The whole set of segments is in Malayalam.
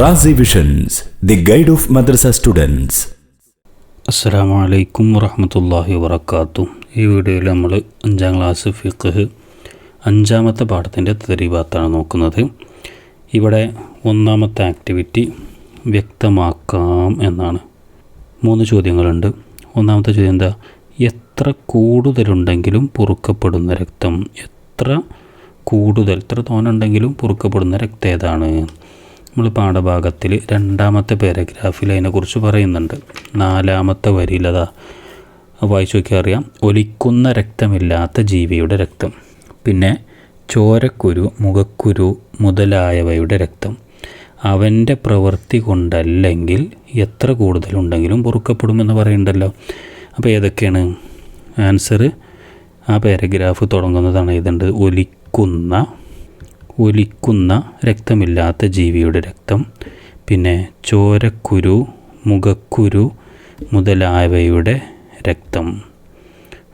Razi visions the guide of madrasa students അസ്സാം വലൈക്കും വറഹമത്തല്ലാഹി വബർക്കാത്തു ഈ വീഡിയോയിൽ നമ്മൾ അഞ്ചാം ക്ലാസ് ഫിഖ് അഞ്ചാമത്തെ പാഠത്തിന്റെ തെരീഭാത്താണ് നോക്കുന്നത്. ഇവിടെ ഒന്നാമത്തെ ആക്ടിവിറ്റി വ്യക്തമാക്കാം എന്നാണ്. മൂന്ന് ചോദ്യങ്ങളുണ്ട്. ഒന്നാമത്തെ ചോദ്യം എന്താ? എത്ര കൂടുതലുണ്ടെങ്കിലും പൊറുക്കപ്പെടുന്ന രക്തം? എത്ര കൂടുതൽ എത്ര തോനുണ്ടെങ്കിലും പൊറുക്കപ്പെടുന്ന രക്തം ഏതാണ്? നമ്മൾ പാഠഭാഗത്തിൽ രണ്ടാമത്തെ പാരഗ്രാഫിൽ അതിനെക്കുറിച്ച് പറയുന്നുണ്ട്. നാലാമത്തെ വരിയിലതാ വായിച്ചു നോക്കിയാൽ അറിയാം. ഒലിക്കുന്ന രക്തമില്ലാത്ത ജീവിയുടെ രക്തം. പിന്നെ ചോരക്കുരു മുഖക്കുരു മുതലായവയുടെ രക്തം. അവന്റെ പ്രവൃത്തി കൊണ്ടല്ലെങ്കിൽ എത്ര കൂടുതലുണ്ടെങ്കിലും പൊറുക്കപ്പെടുമെന്ന് പറയുന്നുണ്ടല്ലോ. അപ്പോൾ ഏതൊക്കെയാണ്? ആൻസർ ആ പാരഗ്രാഫ് തുടങ്ങുന്നതാണ്. ഇതുണ്ട്. ഒലിക്കുന്ന ഒലിക്കുന്ന രക്തമില്ലാത്ത ജീവിയുടെ രക്തം പിന്നെ ചോരക്കുരു മുഖക്കുരു മുതലായവയുടെ രക്തം.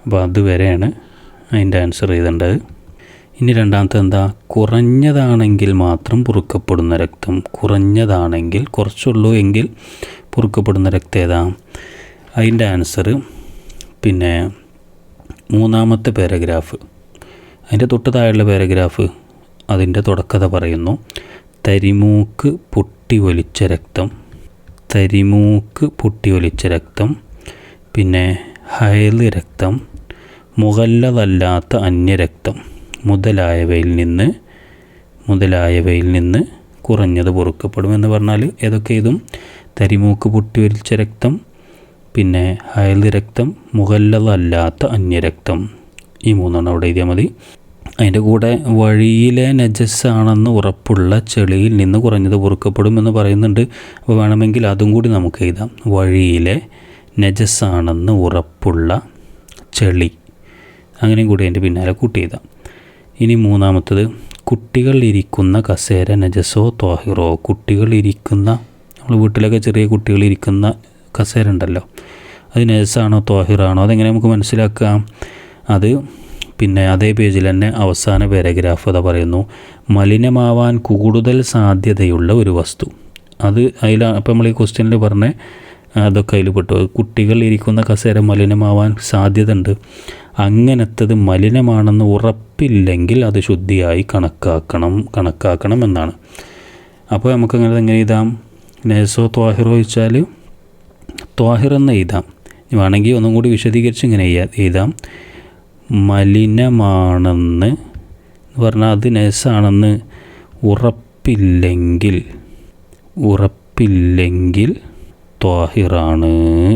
അപ്പോൾ അതുവരെയാണ് അതിന്റെ ആൻസർ ചെയ്തേണ്ടത്. ഇനി രണ്ടാമത്തെ എന്താ? കുറഞ്ഞതാണെങ്കിൽ മാത്രം പൊറുക്കപ്പെടുന്ന രക്തം. കുറഞ്ഞതാണെങ്കിൽ കുറച്ചുള്ളൂ എങ്കിൽ പൊറുക്കപ്പെടുന്ന രക്തം ഏതാ? അതിന്റെ ആൻസർ പിന്നെ മൂന്നാമത്തെ പാരഗ്രാഫ് അതിന്റെ തൊട്ട് താഴെയുള്ള പാരഗ്രാഫ് അതിന്റെ തുടക്കത പറയുന്നു. തരിമൂക്ക് പൊട്ടി ഒലിച്ച രക്തം. തരിമൂക്ക് പൊട്ടി ഒലിച്ച രക്തം. പിന്നെ ഹയൽ രക്തം. മുകല്ലതല്ലാത്ത അന്യരക്തം മുതലായവയിൽ നിന്ന് മുതലായവയിൽ നിന്ന് കുറഞ്ഞത് പൊറുക്കപ്പെടുമെന്ന് പറഞ്ഞാൽ ഏതൊക്കെ ഇതും? തരിമൂക്ക് പൊട്ടി ഒലിച്ച രക്തം പിന്നെ ഹയൽ രക്തം മുകല്ലതല്ലാത്ത അന്യരക്തം. ഈ മൂന്നെണ്ണം അവിടെ എഴുതിയാൽ മതി. അതിന്റെ കൂടെ വഴിയിലെ നജസ്സാണെന്ന് ഉറപ്പുള്ള ചെളിയിൽ നിന്ന് കുറഞ്ഞത് പൊറുക്കപ്പെടുമെന്ന് പറയുന്നുണ്ട്. അപ്പോൾ വേണമെങ്കിൽ അതും കൂടി നമുക്ക് എഴുതാം. വഴിയിലെ നജസ്സാണെന്ന് ഉറപ്പുള്ള ചെളി. അങ്ങനെയും കൂടി അതിന്റെ പിന്നാലെ കൂട്ടി എഴുതാം. ഇനി മൂന്നാമത്തത് കുട്ടികൾ ഇരിക്കുന്ന കസേര നജസോ തോഹിറോ കുട്ടികൾ ഇരിക്കുന്ന നമ്മൾ വീട്ടിലൊക്കെ ചെറിയ കുട്ടികൾ ഇരിക്കുന്ന കസേര ഉണ്ടല്ലോ. അത് നജസ്സാണോ തോഹിറാണോ അതെങ്ങനെ നമുക്ക് മനസ്സിലാക്കാം? അത് പിന്നെ അതേ പേജിൽ തന്നെ അവസാന പാരഗ്രാഫ് അതാ പറയുന്നു. മലിനമാവാൻ കൂടുതൽ സാധ്യതയുള്ള ഒരു വസ്തു. അത് അതിൽ അപ്പം നമ്മൾ ഈ ക്വസ്റ്റ്യനിൽ പറഞ്ഞ അതൊക്കെ അതിൽ പെട്ടു. കുട്ടികൾ ഇരിക്കുന്ന കസേര മലിനമാവാൻ സാധ്യത ഉണ്ട് അങ്ങനത്തത് മലിനമാണെന്ന് ഉറപ്പില്ലെങ്കിൽ അത് ശുദ്ധിയായി കണക്കാക്കണം കണക്കാക്കണം എന്നാണ്. അപ്പോൾ നമുക്ക് അങ്ങനെ എങ്ങനെ എഴുതാം. നേസോ ത്വാഹിറോ വെച്ചാൽ ത്വാഹിർ എന്ന് എഴുതാം. വേണമെങ്കിൽ ഒന്നും കൂടി വിശദീകരിച്ച് ഇങ്ങനെ എഴുതാം. മലിനമാണെന്ന് പറഞ്ഞാൽ അത് നൈസാണെന്ന് ഉറപ്പില്ലെങ്കിൽ ഉറപ്പില്ലെങ്കിൽ ത്വാഹിറാണ്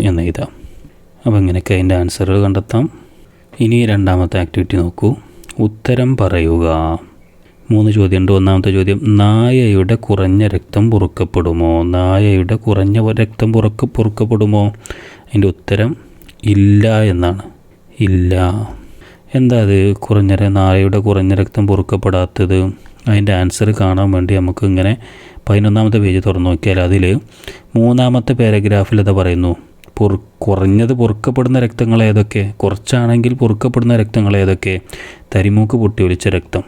എന്ന് എഴുതാം. അപ്പോൾ ഇങ്ങനെയൊക്കെ അതിന്റെ ആൻസറുകൾ കണ്ടെത്താം. ഇനി രണ്ടാമത്തെ ആക്ടിവിറ്റി നോക്കൂ. ഉത്തരം പറയുക. മൂന്ന് ചോദ്യമുണ്ട് ഒന്നാമത്തെ ചോദ്യം നായയുടെ കുറഞ്ഞ രക്തം പൊറുക്കപ്പെടുമോ? നായയുടെ കുറഞ്ഞ രക്തം പുറക്ക പൊറുക്കപ്പെടുമോ? അതിന്റെ ഉത്തരം ഇല്ല എന്നാണ്. ഇല്ല. എന്താ അത്? കുറഞ്ഞ നായയുടെ കുറഞ്ഞ രക്തം പൊറുക്കപ്പെടാത്തത്. അതിന്റെ ആൻസർ കാണാൻ വേണ്ടി നമുക്ക് ഇങ്ങനെ പതിനൊന്നാമത്തെ പേജ് തുറന്നു നോക്കിയാൽ അതിൽ മൂന്നാമത്തെ പാരഗ്രാഫിൽ അത് പറയുന്നു. പൊറു കുറഞ്ഞത് പൊറുക്കപ്പെടുന്ന രക്തങ്ങൾ ഏതൊക്കെ? കുറച്ചാണെങ്കിൽ പൊറുക്കപ്പെടുന്ന രക്തങ്ങൾ ഏതൊക്കെ? തരിമൂക്ക് പൊട്ടി ഒലിച്ച രക്തം.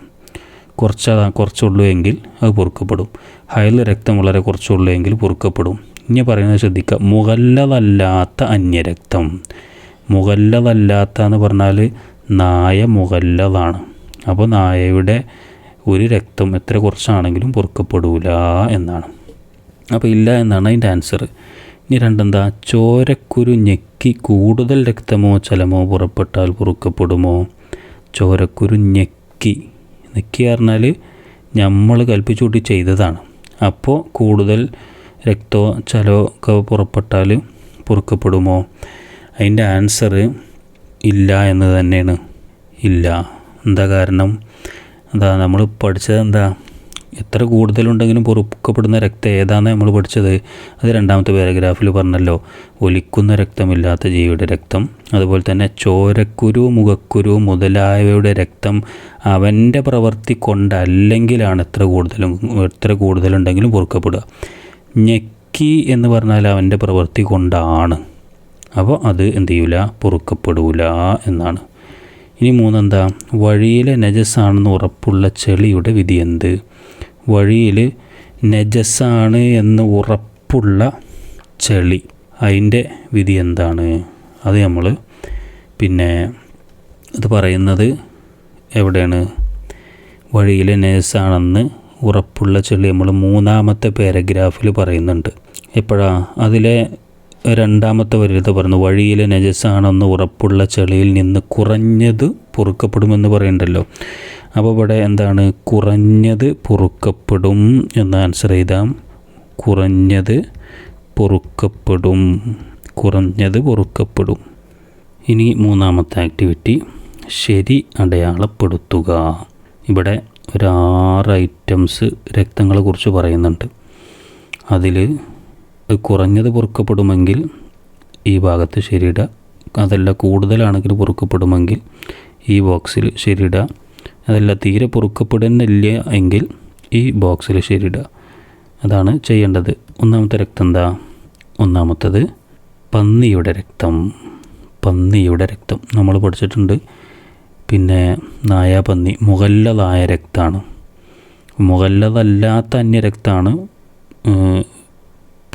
കുറച്ച് കുറച്ചുള്ളൂ എങ്കിൽ അത് പൊറുക്കപ്പെടും. ഹയൽ രക്തം വളരെ കുറച്ചുള്ളൂ എങ്കിൽ പൊറുക്കപ്പെടും. ഇനി പറയുന്നത് ശ്രദ്ധിക്കുക മുകല്ലതല്ലാത്ത അന്യരക്തം. മുകല്ലതല്ലാത്ത എന്ന് പറഞ്ഞാൽ നായ മുകല്ലതാണ് അപ്പോൾ നായയുടെ ഒരു രക്തം എത്ര കുറച്ചാണെങ്കിലും പൊറുക്കപ്പെടൂല എന്നാണ്. അപ്പോൾ ഇല്ല എന്നാണ് അതിന്റെ ആൻസർ ഇനി രണ്ടെന്താ? ചോരക്കുരു ഞെക്കി കൂടുതൽ രക്തമോ ചലമോ പുറപ്പെട്ടാൽ പൊറുക്കപ്പെടുമോ? ചോരക്കുരു ഞെക്കി. ഞെക്കി പറഞ്ഞാൽ നമ്മൾ കൽപ്പിച്ചുകൂട്ടി ചെയ്തതാണ്. അപ്പോൾ കൂടുതൽ രക്തമോ ചലമോ ഒക്കെ പുറപ്പെട്ടാൽ പൊറുക്കപ്പെടുമോ? അതിന്റെ ആൻസർ ഇല്ല എന്ന് തന്നെയാണ്. ഇല്ല. എന്താ കാരണം? എന്താ നമ്മൾ പഠിച്ചത് എന്താ? എത്ര കൂടുതലുണ്ടെങ്കിലും പൊറുക്കപ്പെടുന്ന രക്തം ഏതാണെന്ന് നമ്മൾ പഠിച്ചത്? അത് രണ്ടാമത്തെ പാരഗ്രാഫിൽ പറഞ്ഞല്ലോ. ഒലിക്കുന്ന രക്തമില്ലാത്ത ജീവിയുടെ രക്തം. അതുപോലെ തന്നെ ചോരക്കുരു മുഖക്കുരു മുതലായവയുടെ രക്തം അവന്റെ പ്രവൃത്തി കൊണ്ടല്ലെങ്കിലാണ് എത്ര കൂടുതലും എത്ര കൂടുതലുണ്ടെങ്കിലും പൊറുക്കപ്പെടുക. ഞെക്കി എന്ന് പറഞ്ഞാൽ അവന്റെ പ്രവൃത്തി കൊണ്ടാണ്. അപ്പോൾ അത് എന്ത് ചെയ്യൂല? പൊറുക്കപ്പെടൂല എന്നാണ്. ഇനി മൂന്നെന്താ? വഴിയിലെ നജസ്സാണെന്ന് ഉറപ്പുള്ള ചെളിയുടെ വിധി എന്ത്? വഴിയിൽ നജസ്സാണ് എന്ന് ഉറപ്പുള്ള ചെളി. അതിന്റെ വിധി എന്താണ്? അത് നമ്മൾ പിന്നെ അത് പറയുന്നത് എവിടെയാണ്? വഴിയിലെ നേഴ്സാണെന്ന് ഉറപ്പുള്ള ചെളി നമ്മൾ മൂന്നാമത്തെ പാരഗ്രാഫിൽ പറയുന്നുണ്ട്. എപ്പോഴാണ് അതിലെ രണ്ടാമത്തെ വരിലത്തെ പറഞ്ഞു വഴിയിലെ നജസാണെന്ന് ഉറപ്പുള്ള ചെളിയിൽ നിന്ന് കുറഞ്ഞത് പൊറുക്കപ്പെടുമെന്ന് പറയണ്ടല്ലോ. അപ്പോൾ ഇവിടെ എന്താണ്? കുറഞ്ഞത് പൊറുക്കപ്പെടും എന്ന് ആൻസർ ചെയ്താം കുറഞ്ഞത് പൊറുക്കപ്പെടും. കുറഞ്ഞത് പൊറുക്കപ്പെടും. ഇനി മൂന്നാമത്തെ ആക്ടിവിറ്റി ശരി അടയാളപ്പെടുത്തുക. ഇവിടെ ഒരു ആറ് ഐറ്റംസ് രക്തങ്ങളെ കുറിച്ച് പറയുന്നുണ്ട്. അതിൽ കുറഞ്ഞത് പൊറുക്കപ്പെടുമെങ്കിൽ ഈ ഭാഗത്ത് ശരിയിടുക. അതല്ല കൂടുതലാണെങ്കിൽ പൊറുക്കപ്പെടുമെങ്കിൽ ഈ ബോക്സിൽ ശരിയിടുക. അതല്ല തീരെ പൊറുക്കപ്പെടുന്നില്ല എങ്കിൽ ഈ ബോക്സിൽ ശരിയിടുക. അതാണ് ചെയ്യേണ്ടത്. ഒന്നാമത്തെ രക്തം എന്താ? ഒന്നാമത്തത് പന്നിയുടെ രക്തം. പന്നിയുടെ രക്തം. നമ്മൾ പഠിച്ചിട്ടുണ്ട്. പിന്നെ നായ പന്നി മുകല്ലതായ രക്തമാണ്. മുകല്ലതല്ലാത്ത അന്യരക്തമാണ്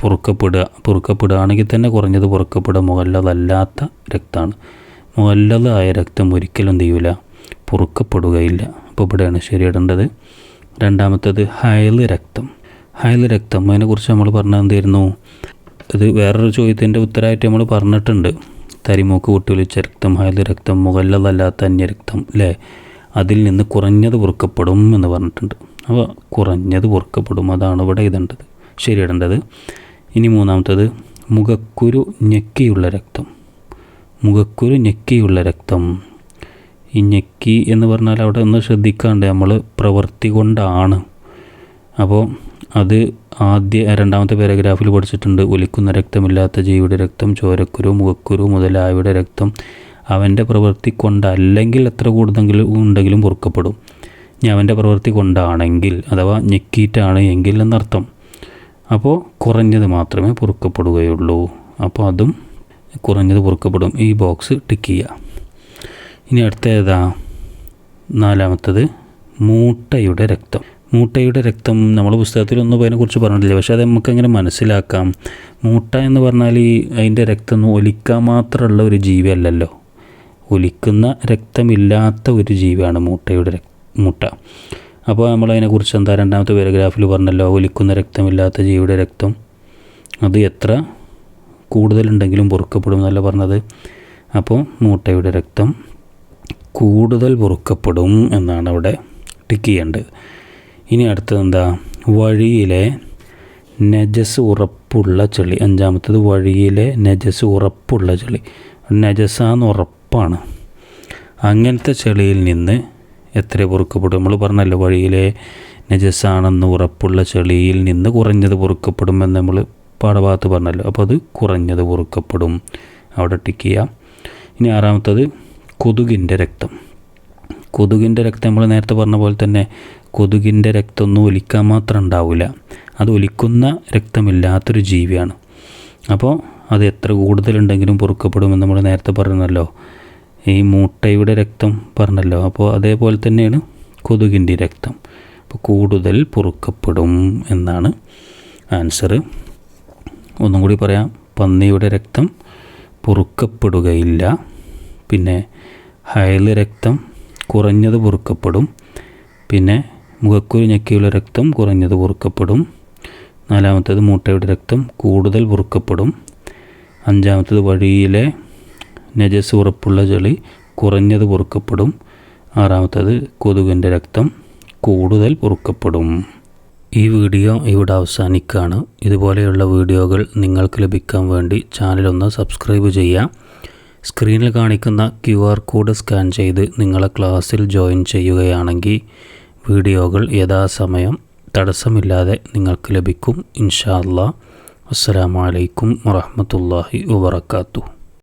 പൊറുക്കപ്പെടുക പൊറുക്കപ്പെടുകയാണെങ്കിൽ തന്നെ കുറഞ്ഞത് പൊറുക്കപ്പെടുക. മുകല്ലതല്ലാത്ത രക്തമാണ്. മുകല്ലതായ രക്തം ഒരിക്കലും തീയില്ല പൊറുക്കപ്പെടുകയില്ല. അപ്പോൾ ഇവിടെയാണ് ശരിയിടേണ്ടത് രണ്ടാമത്തേത് ഹയൽ രക്തം. ഹയൽ രക്തം. അതിനെക്കുറിച്ച് നമ്മൾ പറഞ്ഞത് എന്തായിരുന്നു? ഇത് വേറൊരു ചോദ്യത്തിന്റെ ഉത്തരമായിട്ട് നമ്മൾ പറഞ്ഞിട്ടുണ്ട്. തരിമൂക്ക് പൊട്ടിയൊലിച്ച രക്തം ഹയൽ രക്തം മുകല്ലതല്ലാത്ത അന്യരക്തം അല്ലേ? അതിൽ നിന്ന് കുറഞ്ഞത് പൊറുക്കപ്പെടും എന്ന് പറഞ്ഞിട്ടുണ്ട്. അപ്പോൾ കുറഞ്ഞത് പൊറുക്കപ്പെടും. അതാണ് ഇവിടെ ഇടേണ്ടത്. ശരിയിടേണ്ടത് ഇനി മൂന്നാമത്തത് മുഖക്കുരു ഞെക്കിയുള്ള രക്തം. മുഖക്കുരു ഞെക്കിയുള്ള രക്തം. ഈ ഞെക്കി എന്ന് പറഞ്ഞാൽ അവിടെ ഒന്ന് ശ്രദ്ധിക്കാണ്ട് നമ്മൾ പ്രവൃത്തി കൊണ്ടാണ്. അപ്പോൾ അത് ആദ്യ രണ്ടാമത്തെ പാരഗ്രാഫിൽ പഠിച്ചിട്ടുണ്ട്. ഒലിക്കുന്ന രക്തമില്ലാത്ത ജീവിയുടെ രക്തം ചോരക്കുരു മുഖക്കുരു മുതലായവയുടെ രക്തം അവന്റെ പ്രവൃത്തി കൊണ്ടല്ലെങ്കിൽ എത്ര കൂടുതലെങ്കിലും ഉണ്ടെങ്കിലും പൊറുക്കപ്പെടും. ഇനി അവന്റെ പ്രവൃത്തി കൊണ്ടാണെങ്കിൽ അഥവാ ഞെക്കിയിട്ടാണ് എങ്കിൽ എന്നർത്ഥം. അപ്പോൾ കുറഞ്ഞത് മാത്രമേ പൊറുക്കപ്പെടുകയുള്ളൂ. അപ്പോൾ അതും കുറഞ്ഞത് പൊറുക്കപ്പെടും. ഈ ബോക്സ് ടിക്ക് ചെയ്യുക. ഇനി അടുത്ത ഏതാ? നാലാമത്തത് മൂട്ടയുടെ രക്തം. മൂട്ടയുടെ രക്തം നമ്മൾ പുസ്തകത്തിലൊന്നും അതിനെക്കുറിച്ച് പറഞ്ഞിട്ടില്ല. പക്ഷേ അത് നമുക്കെങ്ങനെ മനസ്സിലാക്കാം? മൂട്ട എന്ന് പറഞ്ഞാൽ ഈ അതിന്റെ രക്തം ഒലിക്കാൻ മാത്രമുള്ള ഒരു ജീവിയല്ലല്ലോ. ഒലിക്കുന്ന രക്തമില്ലാത്ത ഒരു ജീവിയാണ് മൂട്ടയുടെ മൂട്ട. അപ്പോൾ നമ്മളതിനെക്കുറിച്ച് എന്താ രണ്ടാമത്തെ പാരഗ്രാഫിൽ പറഞ്ഞല്ലോ ഒലിക്കുന്ന രക്തമില്ലാത്ത ജീവിയുടെ രക്തം. അത് എത്ര കൂടുതലുണ്ടെങ്കിലും പൊറുക്കപ്പെടും എന്നല്ല പറഞ്ഞത്. അപ്പോൾ മൂട്ടയുടെ രക്തം കൂടുതൽ പൊറുക്കപ്പെടും എന്നാണ് അവിടെ ടിക്ക് ചെയ്യേണ്ടത്. ഇനി അടുത്തത് എന്താ? വഴിയിലെ നജസ് ഉറപ്പുള്ള ചെളി. അഞ്ചാമത്തത് വഴിയിലെ നജസ് ഉറപ്പുള്ള ചെളി. നജസാന്ന് ഉറപ്പാണ്. അങ്ങനത്തെ ചെളിയിൽ നിന്ന് എത്ര പൊറുക്കപ്പെടും നമ്മൾ പറഞ്ഞല്ലോ വഴിയിലെ നജസ്സാണെന്ന് ഉറപ്പുള്ള ചെളിയിൽ നിന്ന് കുറഞ്ഞത് പൊറുക്കപ്പെടുമെന്ന് നമ്മൾ പാഠഭാഗത്ത് പറഞ്ഞല്ലോ. അപ്പോൾ അത് കുറഞ്ഞത് പൊറുക്കപ്പെടും. അവിടെ ടിക്ക് ചെയ്യാം. ഇനി ആറാമത്തത് കൊതുകിന്റെ രക്തം. കൊതുകിന്റെ രക്തം നമ്മൾ നേരത്തെ പറഞ്ഞ പോലെ തന്നെ കൊതുകിന്റെ രക്തമൊന്നും ഒലിക്കാൻ മാത്രം ഉണ്ടാവില്ല. അത് ഒലിക്കുന്ന രക്തമില്ലാത്തൊരു ജീവിയാണ്. അപ്പോൾ അത് എത്ര കൂടുതലുണ്ടെങ്കിലും പൊറുക്കപ്പെടുമെന്ന് നമ്മൾ നേരത്തെ പറഞ്ഞല്ലോ. ഈ മൂട്ടയുടെ രക്തം പറഞ്ഞല്ലോ. അപ്പോൾ അതേപോലെ തന്നെയാണ് കൊതുകിന്റെ രക്തം. അപ്പോൾ കൂടുതൽ പൊറുക്കപ്പെടും എന്നാണ് ആൻസർ. ഒന്നും കൂടി പറയാം. പന്നിയുടെ രക്തം പൊറുക്കപ്പെടുകയില്ല. പിന്നെ ഹയൽ രക്തം കുറഞ്ഞത് പൊറുക്കപ്പെടും. പിന്നെ മുഖക്കുരു ഞെക്കിയുള്ള രക്തം കുറഞ്ഞത് പൊറുക്കപ്പെടും. നാലാമത്തേത് മൂട്ടയുടെ രക്തം കൂടുതൽ പൊറുക്കപ്പെടും. അഞ്ചാമത്തേത് വഴിയിലെ നജസ് ഉറപ്പുള്ള ചെളി കുറഞ്ഞത് പൊറുക്കപ്പെടും. ആറാമത്തത് കൊതുകിന്റെ രക്തം കൂടുതൽ പൊറുക്കപ്പെടും. ഈ വീഡിയോ ഇവിടെ അവസാനിക്കുകയാണ്. ഇതുപോലെയുള്ള വീഡിയോകൾ നിങ്ങൾക്ക് ലഭിക്കാൻ വേണ്ടി ചാനലൊന്ന് സബ്സ്ക്രൈബ് ചെയ്യുക. സ്ക്രീനിൽ കാണിക്കുന്ന ക്യു ആർ കോഡ് സ്കാൻ ചെയ്ത് നിങ്ങളെ ക്ലാസ്സിൽ ജോയിൻ ചെയ്യുകയാണെങ്കിൽ വീഡിയോകൾ യഥാസമയം തടസ്സമില്ലാതെ നിങ്ങൾക്ക് ലഭിക്കും. ഇൻഷാ അല്ലാ വലൈക്കും വറഹ്മത്തുള്ളാഹി വബറകാതുഹു.